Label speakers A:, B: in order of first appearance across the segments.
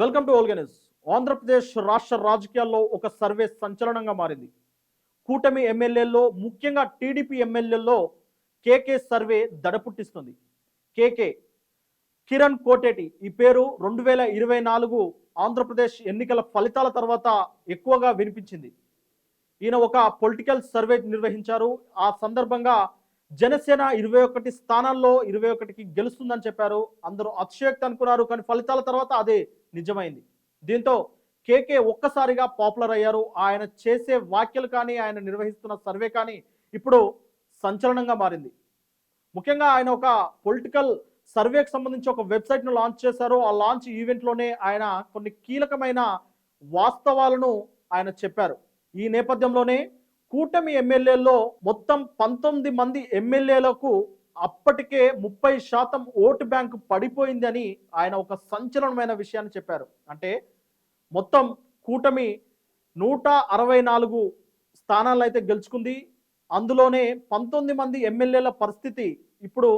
A: Welcome to ఓల్గనిస్ Andhra Pradesh రాష్ట్ర రాజకీయాల్లో ఒక సర్వే సంచలనంగా మారింది. కూటమి ఎమ్మెల్యేల్లో ముఖ్యంగా టీడీపీ ఎమ్మెల్యేల్లో కేకే సర్వే దడపుట్టిస్తుంది. కేకే కిరణ్ కోటేటి ఈ పేరు రెండు వేల ఇరవై నాలుగు ఆంధ్రప్రదేశ్ ఎన్నికల ఫలితాల తర్వాత ఎక్కువగా వినిపించింది. ఈయన ఒక పొలిటికల్ సర్వే నిర్వహించారు. ఆ సందర్భంగా జనసేన ఇరవై ఒకటి స్థానాల్లో ఇరవై ఒకటికి గెలుస్తుందని చెప్పారు. అందరూ అతిశయోక్తి అనుకున్నారు కానీ ఫలితాల తర్వాత అదే నిజమైంది. దీంతో కేకే ఒక్కసారిగా పాపులర్ అయ్యారు. ఆయన చేసే వ్యాఖ్యలు కానీ ఆయన నిర్వహిస్తున్న సర్వే కానీ ఇప్పుడు సంచలనంగా మారింది. ముఖ్యంగా ఆయన ఒక పొలిటికల్ సర్వేకి సంబంధించి ఒక వెబ్సైట్ను లాంచ్ చేశారు. ఆ లాంచ్ ఈవెంట్లోనే ఆయన కొన్ని కీలకమైన వాస్తవాలను ఆయన చెప్పారు. ఈ నేపథ్యంలోనే కూటమి ఎమ్మెల్యేల్లో మొత్తం పంతొమ్మిది మంది ఎమ్మెల్యేలకు అప్పటికే ముప్పై శాతం ఓటు బ్యాంకు పడిపోయిందని ఆయన ఒక సంచలనమైన విషయాన్ని చెప్పారు. అంటే మొత్తం కూటమి నూట అరవై నాలుగు స్థానాలు అయితే గెలుచుకుంది. అందులోనే పంతొమ్మిది మంది ఎమ్మెల్యేల పరిస్థితి ఇప్పుడు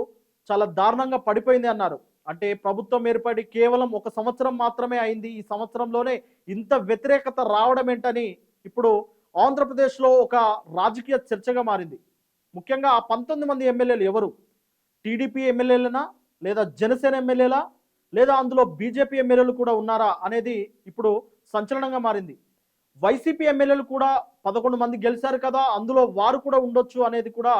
A: చాలా దారుణంగా పడిపోయింది అన్నారు. అంటే ప్రభుత్వం ఏర్పడి కేవలం ఒక సంవత్సరం మాత్రమే అయింది. ఈ సంవత్సరంలోనే ఇంత వ్యతిరేకత రావడం ఏంటని ఇప్పుడు ఆంధ్రప్రదేశ్లో ఒక రాజకీయ చర్చగా మారింది. ముఖ్యంగా ఆ పంతొమ్మిది మంది ఎమ్మెల్యేలు ఎవరు? టీడీపీ ఎమ్మెల్యేలనా? లేదా జనసేన ఎమ్మెల్యేలా? లేదా అందులో బీజేపీ ఎమ్మెల్యేలు కూడా ఉన్నారా అనేది ఇప్పుడు సంచలనంగా మారింది. వైసీపీ ఎమ్మెల్యేలు కూడా పదకొండు మంది గెలిచారు కదా అందులో వారు కూడా ఉండొచ్చు అనేది కూడా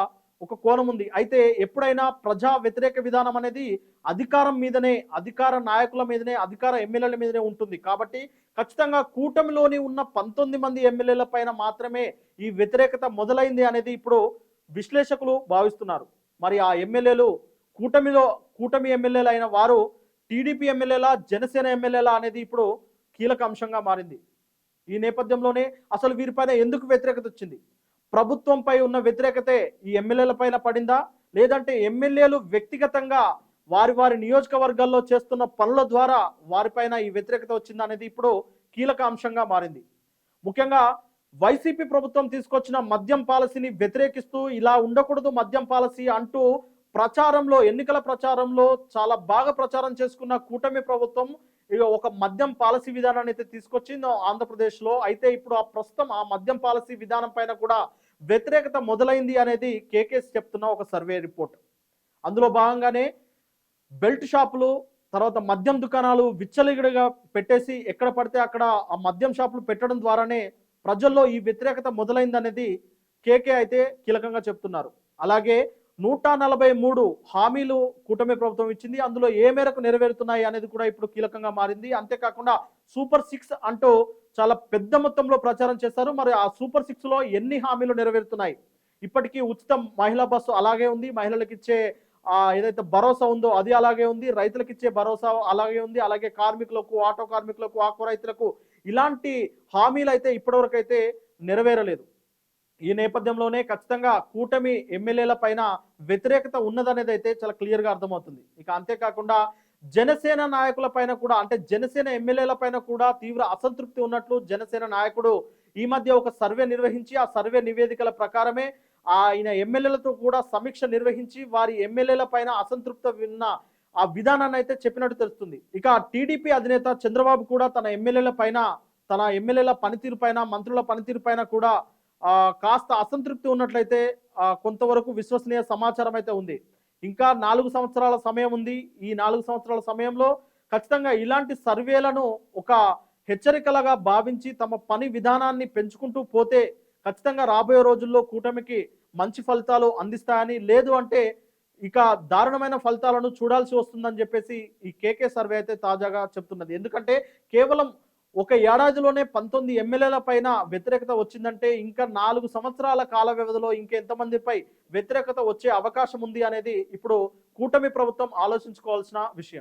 A: ఒక కోణం ఉంది. అయితే ఎప్పుడైనా ప్రజా వ్యతిరేక విధానం అనేది అధికారం మీదనే అధికార నాయకుల మీదనే అధికార ఎమ్మెల్యేల మీదనే ఉంటుంది. కాబట్టి ఖచ్చితంగా కూటమిలోని ఉన్న పంతొమ్మిది మంది ఎమ్మెల్యేల పైన మాత్రమే ఈ వ్యతిరేకత మొదలైంది అనేది ఇప్పుడు విశ్లేషకులు భావిస్తున్నారు. మరి ఆ ఎమ్మెల్యేలు కూటమిలో కూటమి ఎమ్మెల్యేలు అయిన వారు టీడీపీ ఎమ్మెల్యేలా జనసేన ఎమ్మెల్యేలా అనేది ఇప్పుడు కీలక అంశంగా మారింది. ఈ నేపథ్యంలోనే అసలు వీరిపైన ఎందుకు వ్యతిరేకత వచ్చింది? ప్రభుత్వంపై ఉన్న వ్యతిరేకతే ఈ ఎమ్మెల్యేల పైన పడిందా? లేదంటే ఎమ్మెల్యేలు వ్యక్తిగతంగా వారి వారి నియోజకవర్గాల్లో చేస్తున్న పనుల ద్వారా వారిపైన ఈ వ్యతిరేకత వచ్చిందా అనేది ఇప్పుడు కీలక అంశంగా మారింది. ముఖ్యంగా వైసీపీ ప్రభుత్వం తీసుకొచ్చిన మద్యం పాలసీని వ్యతిరేకిస్తూ ఇలా ఉండకూడదు మద్యం పాలసీ అంటూ ప్రచారంలో ఎన్నికల ప్రచారంలో చాలా బాగా ప్రచారం చేసుకున్న కూటమి ప్రభుత్వం ఇక ఒక మద్యం పాలసీ విధానాన్ని అయితే తీసుకొచ్చింది ఆంధ్రప్రదేశ్లో. అయితే ఇప్పుడు ఆ ప్రస్తుతం ఆ మద్యం పాలసీ విధానం పైన కూడా వ్యతిరేకత మొదలైంది అనేది కేకేస్ చెప్తున్న ఒక సర్వే రిపోర్ట్. అందులో భాగంగానే బెల్ట్ షాపులు తర్వాత మద్యం దుకాణాలు విచ్చలిగడిగా పెట్టేసి ఎక్కడ పడితే అక్కడ ఆ మద్యం షాపులు పెట్టడం ద్వారానే ప్రజల్లో ఈ వ్యతిరేకత మొదలైందనేది కేకే అయితే కీలకంగా చెప్తున్నారు. అలాగే నూట నలభై మూడు హామీలు కూటమి ప్రభుత్వం ఇచ్చింది. అందులో ఏ మేరకు నెరవేరుతున్నాయి అనేది కూడా ఇప్పుడు కీలకంగా మారింది. అంతేకాకుండా సూపర్ సిక్స్ అంటూ చాలా పెద్ద మొత్తంలో ప్రచారం చేశారు. మరి ఆ సూపర్ సిక్స్లో ఎన్ని హామీలు నెరవేరుతున్నాయి? ఇప్పటికీ ఉచిత మహిళా బస్సు అలాగే ఉంది. మహిళలకు ఇచ్చే ఆ, ఏదైతే భరోసా ఉందో అది అలాగే ఉంది. రైతులకు ఇచ్చే భరోసా అలాగే ఉంది. అలాగే కార్మికులకు ఆటో కార్మికులకు ఆకు రైతులకు ఇలాంటి హామీలు అయితే ఇప్పటివరకు అయితే నెరవేరలేదు. ఈ నేపథ్యంలోనే ఖచ్చితంగా కూటమి ఎమ్మెల్యేల పైన వ్యతిరేకత ఉన్నదనేది అయితే చాలా క్లియర్గా అర్థమవుతుంది. ఇక అంతేకాకుండా జనసేన నాయకుల పైన కూడా అంటే జనసేన ఎమ్మెల్యేల పైన కూడా తీవ్ర అసంతృప్తి ఉన్నట్లు జనసేన నాయకుడు ఈ మధ్య ఒక సర్వే నిర్వహించి ఆ సర్వే నివేదికల ప్రకారమే ఆయన ఎమ్మెల్యేలతో కూడా సమీక్ష నిర్వహించి వారి ఎమ్మెల్యేల పైన అసంతృప్త విన్న ఆ విధానాన్ని అయితే చెప్పినట్టు తెలుస్తుంది. ఇక టీడీపీ అధినేత చంద్రబాబు కూడా తన ఎమ్మెల్యేల పైన తన ఎమ్మెల్యేల పనితీరు పైన మంత్రుల పనితీరు పైన కూడా కాస్త అసంతృప్తి ఉన్నట్లయితే కొంతవరకు విశ్వసనీయ సమాచారం అయితే ఉంది. ఇంకా నాలుగు సంవత్సరాల సమయం ఉంది. ఈ నాలుగు సంవత్సరాల సమయంలో ఖచ్చితంగా ఇలాంటి సర్వేలను ఒక హెచ్చరికలుగా భావించి తమ పని విధానాన్ని పెంచుకుంటూ పోతే ఖచ్చితంగా రాబోయే రోజుల్లో కూటమికి మంచి ఫలితాలు అందిస్తాయని లేదు అంటే ఇక దారుణమైన ఫలితాలను చూడాల్సి వస్తుందని చెప్పేసి ఈ కేకే సర్వే అయితే తాజాగా చెప్తున్నది. ఎందుకంటే కేవలం ఒక ఏడాదిలోనే పంతొమ్మిది ఎమ్మెల్యేల పైన వ్యతిరేకత వచ్చిందంటే ఇంకా నాలుగు సంవత్సరాల కాల వ్యవధిలో ఇంకెంతమందిపై వ్యతిరేకత వచ్చే అవకాశం ఉంది అనేది ఇప్పుడు కూటమి ప్రభుత్వం ఆలోచించుకోవాల్సిన విషయం.